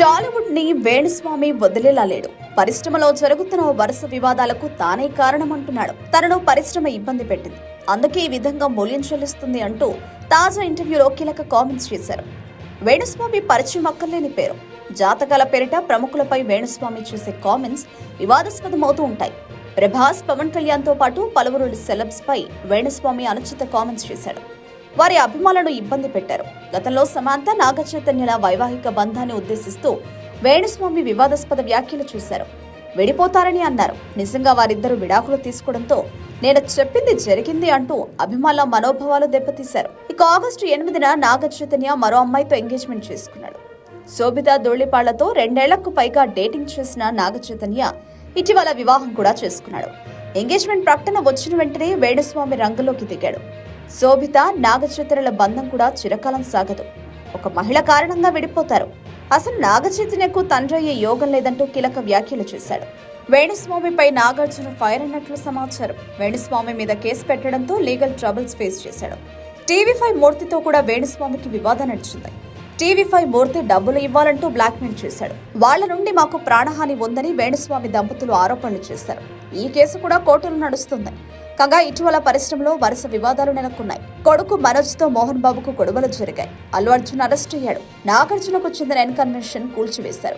నటుడిని వేణుస్వామి వదిలేలా లేడు పరిశ్రమలో జరుగుతున్న వరుస వివాదాలకు తానే కారణమంటున్నాడు. తనను పరిశ్రమ ఇబ్బంది పెట్టింది. అందుకే ఈ విధంగా మూల్యం చెల్లిస్తుంది అంటూ తాజా ఇంటర్వ్యూలో కీలక కామెంట్స్ చేశారు. వేణుస్వామి పరిచయం అక్కర్లేని పేరు. జాతకాల పేరిట ప్రముఖులపై వేణుస్వామి చేసే కామెంట్స్ వివాదాస్పదమవుతూ ఉంటాయి. ప్రభాస్ పవన్ కళ్యాణ్తో పాటు పలువురు సెలబ్స్ పై వేణుస్వామి అనుచిత కామెంట్స్ చేశాడు. వారి అభిమానులను ఇబ్బంది పెట్టారు. గతంలో సమాంత నాగచైతన్యుల వైవాహిక బంధాన్ని ఉద్దేశిస్తూ వేణుస్వామి వివాదాస్పద వ్యాఖ్యలు చేశారు. విడిపోతారని అన్నారు. నిజంగా వారిద్దరూ విడాకులు తీసుకోవడంతో నేను చెప్పింది జరిగింది అంటూ అభిమానుల మనోభావాలు దెబ్బతీశారు. ఇక ఆగస్టు ఎనిమిదిన నాగ చైతన్య మరో అమ్మాయితో ఎంగేజ్మెంట్ చేసుకున్నాడు. శోభిత ధూళిపాళ్ళతో రెండేళ్ళకు పైగా డేటింగ్ చేసిన నాగ చైతన్య ఇటీవల వివాహం కూడా చేసుకున్నాడు. ఎంగేజ్మెంట్ ప్రకటన వచ్చిన వెంటనే వేణుస్వామి రంగులోకి దిగాడు. శోభిత నాగచైతన్యుల బంధం కూడా చిరకాలం సాగదు. ఒక మహిళ కారణంగా విడిపోతారు. అసలు నాగచైతన్యకు తండ్రయ్యే యోగం లేదంటూ కీలక వ్యాఖ్యలు చేశాడు. వేణుస్వామిపై నాగార్జున ఫైర్ అన్నట్లు సమాచారం. వేణుస్వామి మీద కేసు పెట్టడంతో లీగల్ ట్రబుల్స్ ఫేస్ చేశాడు. టీవీ ఫైవ్ మూర్తితో కూడా వేణుస్వామికి వివాదం నడిచింది. టీవీ ఫైవ్ మూర్తి డబ్బులు ఇవ్వాలంటూ బ్లాక్మెయిల్ చేశాడు. వాళ్ళ నుండి మాకు ప్రాణహాని ఉందని వేణుస్వామి దంపతులు ఆరోపణలు చేశారు. ఈ కేసు కూడా కోర్టులో నడుస్తుంది. కాగా ఇటీవల పరిశ్రమలో వరుస వివాదాలు నెలకొన్నాయి. కొడుకు మనోజ్తో మోహన్ బాబుకు గొడవలు జరిగాయి. అల్లు అర్జున్ అరెస్ట్ అయ్యాడు. నాగార్జునకు చెందిన ఎన్కన్వెన్షన్ కూల్చివేశారు.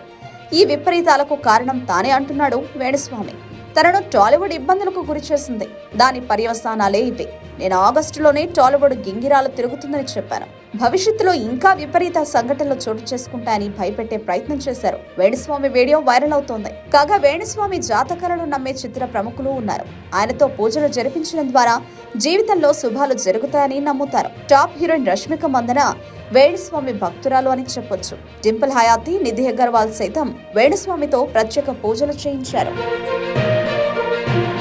ఈ విపరీతాలకు కారణం తానే అంటున్నాడు వేణుస్వామి. తనను టాలీవుడ్ ఇబ్బందులకు గురి చేసింది. దాని పర్యవసానాలే ఇవి. నేను ఆగస్టులోనే టాలీవుడ్ గింగిరాలు తిరుగుతుందని చెప్పాను. భవిష్యత్తులో ఇంకా విపరీత సంఘటనలు చోటు చేసుకుంటాయని భయపెట్టే ప్రయత్నం చేశారు. వేణుస్వామి వీడియో వైరల్ అవుతోంది. కాగా వేణుస్వామి జాతకాలను నమ్మే చిత్ర ప్రముఖులు ఉన్నారు. ఆయనతో పూజలు జరిపించడం ద్వారా జీవితంలో శుభాలు జరుగుతాయని నమ్ముతారు. టాప్ హీరోయిన్ రష్మిక మందన వేణుస్వామి భక్తురాలు అని చెప్పొచ్చు. డింపుల్ హయాతి నిధి అగర్వాల్ సైతం వేణుస్వామితో ప్రత్యేక పూజలు చేయించారు. thank you.